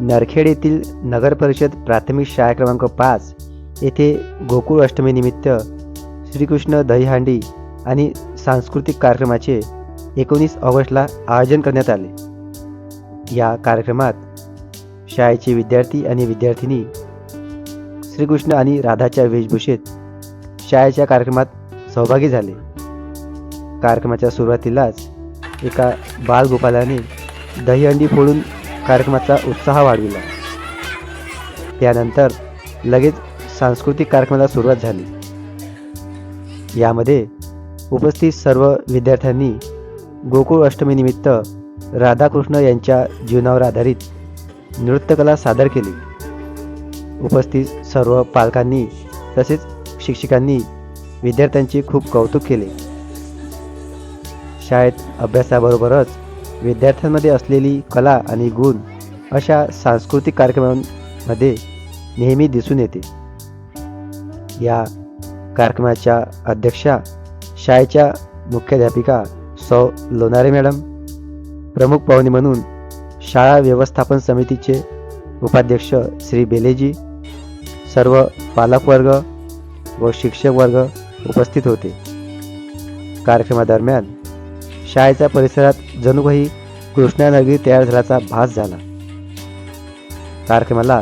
नरखेड येथील नगर परिषद प्राथमिक शाळा क्रमांक पाच येथे गोकुळ अष्टमीनिमित्त श्रीकृष्ण दहीहांडी आणि सांस्कृतिक कार्यक्रमाचे एकोणीस ऑगस्टला आयोजन करण्यात आले. या कार्यक्रमात शाळेचे विद्यार्थी आणि विद्यार्थिनी श्रीकृष्ण आणि राधाच्या वेशभूषेत शाळेच्या कार्यक्रमात सहभागी झाले. कार्यक्रमाच्या सुरुवातीलाच एका बालगोपालाने दहीहंडी फोडून कार्यक्रमाचा उत्साह वाढविला. त्यानंतर लगेच सांस्कृतिक कार्यक्रमाला सुरुवात झाली. यामध्ये उपस्थित सर्व विद्यार्थ्यांनी गोकुळ अष्टमीनिमित्त राधाकृष्ण यांच्या जीवनावर आधारित नृत्यकला सादर केली. उपस्थित सर्व पालकांनी तसेच शिक्षकांनी विद्यार्थ्यांचे खूप कौतुक केले. शाळेत अभ्यासाबरोबरच विद्यार्थ्यांमध्ये असलेली कला आणि गुण अशा सांस्कृतिक कार्यक्रमांमध्ये नेहमी दिसून येते. या कार्यक्रमाच्या अध्यक्षा शाळेच्या मुख्याध्यापिका सौ. लोणारे मॅडम प्रमुख पाहुणे म्हणून शाळा व्यवस्थापन समितीचे उपाध्यक्ष श्री बेलेजी सर्व पालकवर्ग व शिक्षक वर्ग उपस्थित होते. कार्यक्रमादरम्यान शाळेच्या परिसरात जणू काही कृष्णानगरी तयार झाल्याचा भास झाला. कार्यक्रमाला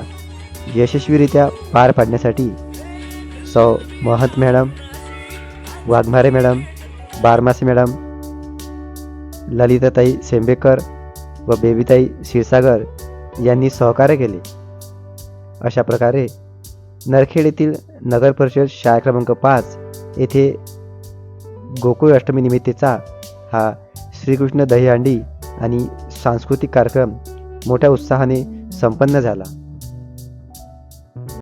यशस्वीरित्या पार पाडण्यासाठी सौ Mahant madam Waghmare madam Baramase madam Lalitatai Sembekar व बेबीताई क्षीरसागर यांनी सहकार्य केले. अशा प्रकारे नरखेड येथील नगर परिषद शाळा क्रमांक पाच येथे गोकुळ अष्टमीनिमित्तचा हा श्रीकृष्ण दहीहंडी आणि सांस्कृतिक कार्यक्रम मोठ्या उत्साहाने संपन्न झाला.